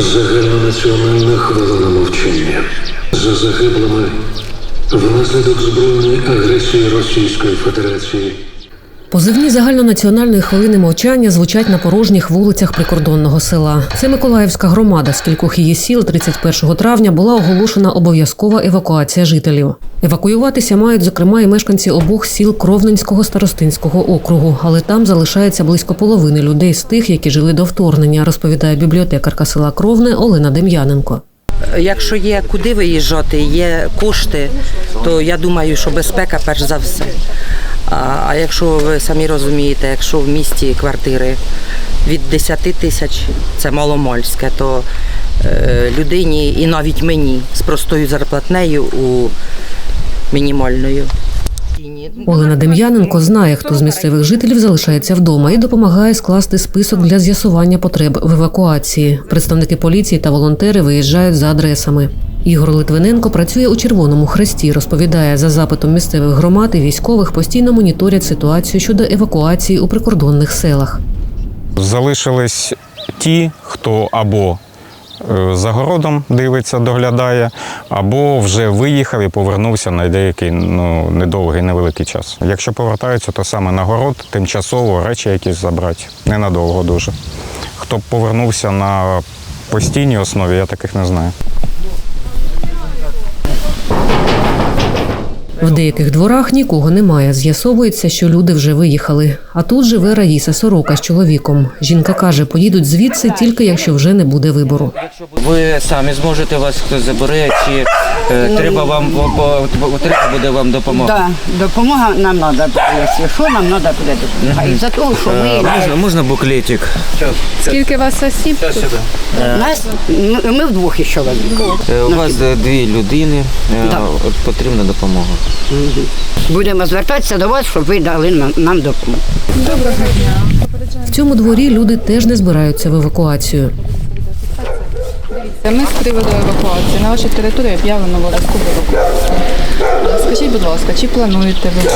Загальнонаціональна хвилина мовчання за загиблими внаслідок збройної агресії Російської Федерації. Позивні загальнонаціональної хвилини мовчання звучать на порожніх вулицях прикордонного села. Це Миколаївська громада, з кількох її сіл 31 травня була оголошена обов'язкова евакуація жителів. Евакуюватися мають, зокрема, і мешканці обох сіл Кровненського старостинського округу, але там залишається близько половини людей з тих, які жили до вторгнення, розповідає бібліотекарка села Кровне Олена Дем'яненко. Якщо є куди виїжджати, є кошти, то я думаю, що безпека перш за все. А, якщо ви самі розумієте, якщо в місті квартири від 10 тисяч це маломольське, то е, людині і навіть мені з простою зарплатнею у мінімальною. Олена Дем'яненко знає, хто з місцевих жителів залишається вдома і допомагає скласти список для з'ясування потреб в евакуації. Представники поліції та волонтери виїжджають за адресами. Ігор Литвиненко працює у Червоному Хресті. Розповідає, за запитом місцевих громад і військових постійно моніторять ситуацію щодо евакуації у прикордонних селах. Залишились ті, хто або за городом дивиться, доглядає, або вже виїхав і повернувся на деякий ну, недовгий, невеликий час. Якщо повертаються, то саме на город, тимчасово речі якісь забрати, ненадовго дуже. Хто б повернувся на постійній основі, я таких не знаю. В деяких дворах нікого немає. З'ясовується, що люди вже виїхали. А тут живе Раїса Сорока з чоловіком. Жінка каже, поїдуть звідси тільки якщо вже не буде вибору. Ви самі зможете вас хтось забере, чи е, треба вам бо- бо- треба буде вам допомога? Да, допомога нам треба. Якщо що, нам треба буде допомога. І за того, що Е, ми Можна, можна буклетик? Скільки вас осіб? тут? нас ми, ми вдвох ще чоловік. Е, У вас е, дві людини, е, потрібна допомога. Будемо звертатися до вас, щоб ви дали нам, нам дня. В цьому дворі люди теж не збираються в евакуацію. Ми з приводу евакуації. На вашій території об'явлено обов'язкову евакуацію. Скажіть, будь ласка, чи плануєте ви?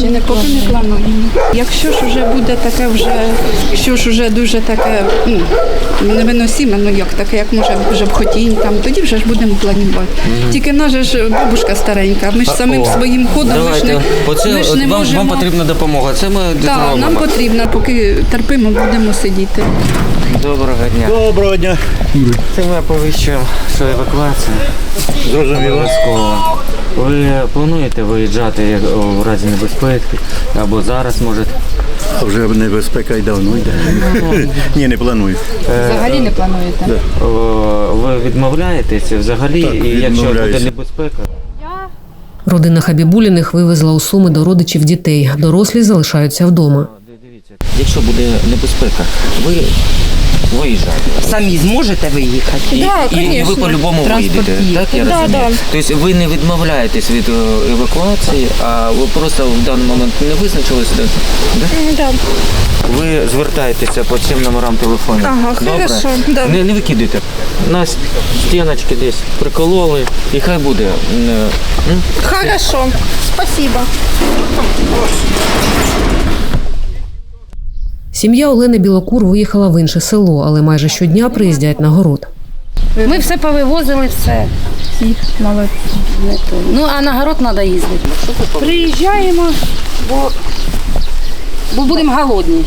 Чи не Поки не плануємо. Якщо ж вже буде таке вже, що ж вже дуже таке ну, невиносиме, ну як таке, як може вже б хотінь там, тоді вже ж будемо планувати. Тільки наша ж бабушка старенька, ми ж самим О, своїм ходом ми ж Давайте, не, оце ми ж от не вам, можемо. вам потрібна допомога. Це ми Так, нам зробимо. потрібно, поки терпимо, будемо сидіти. Доброго дня. Доброго дня. Це ми оповіщуємо, що евакуація. Зрозуміло. Ви плануєте виїжджати в разі небезпеки або зараз можете? Вже небезпека й давно йде. Ні, не планую. Взагалі не плануєте? О, Ви відмовляєтеся взагалі, Так, і якщо буде небезпека, Родина Хабібуліних вивезла у суми до родичів дітей. Дорослі залишаються вдома. дивіться, якщо буде небезпека, ви виїжджаєте. Самі зможете виїхати? І, і, і ви по-любому виїдете, так я розумію? Тобто ви не відмовляєтесь від е, евакуації, а ви просто в даний момент не визначилися, так? Да? Ви звертаєтеся по цим номерам телефонів. Ага, Добре? хорошо, да. Не, не викидайте. На стіночки десь прикололи, і хай буде. е, м? Хорошо, спасибо. Сім'я Олени Білокур виїхала в інше село, але майже щодня приїздять на город. Ми все повивозили, все. Ну, а на город треба їздити. Приїжджаємо, бо, бо будемо голодні.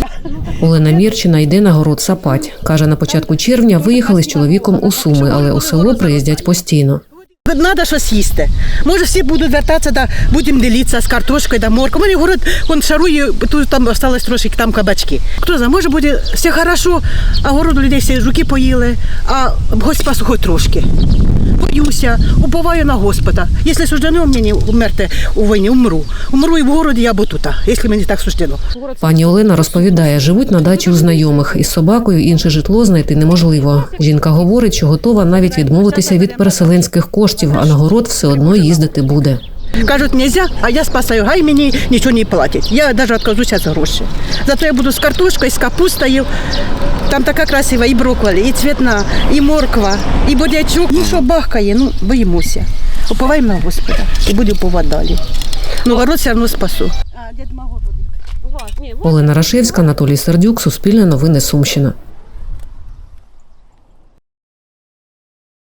Олена Мірчина йде на город сапать. Каже, на початку червня виїхали з чоловіком у Суми, але у село приїздять постійно. Надо щось їсти. Може, всі будуть вертатися, да, будемо ділитися з картошкою, да, морком. Вони город, он шарує, тут там осталось трошки там кабачки. Хто знає, може буде все хорошо, а городу людей всі жуки поїли, а гость хоч трошки. Боюся, уповаю на Господа. Якщо суждено мені вмерти у війні, умру. Умру і в городі, або тут, якщо мені так суждено. Пані Олена розповідає, живуть на дачі у знайомих. Із собакою інше житло знайти неможливо. Жінка говорить, що готова навіть відмовитися від переселенських коштів, а на город все одно їздити буде. Кажуть, нельзя, а я спасаю, гай мені нічого не платять. Я навіть відказуся за гроші. Зато я буду з картошкою, з капустою. Там така красива і брокколі, і цвітна, і морква, і бодячок. Ну що бахкає, ну боїмося. Уповаємо на Господа і будемо уповати далі. Ну, город все одно спасу. Олена Рашевська, Анатолій Сердюк, Суспільне новини Сумщина.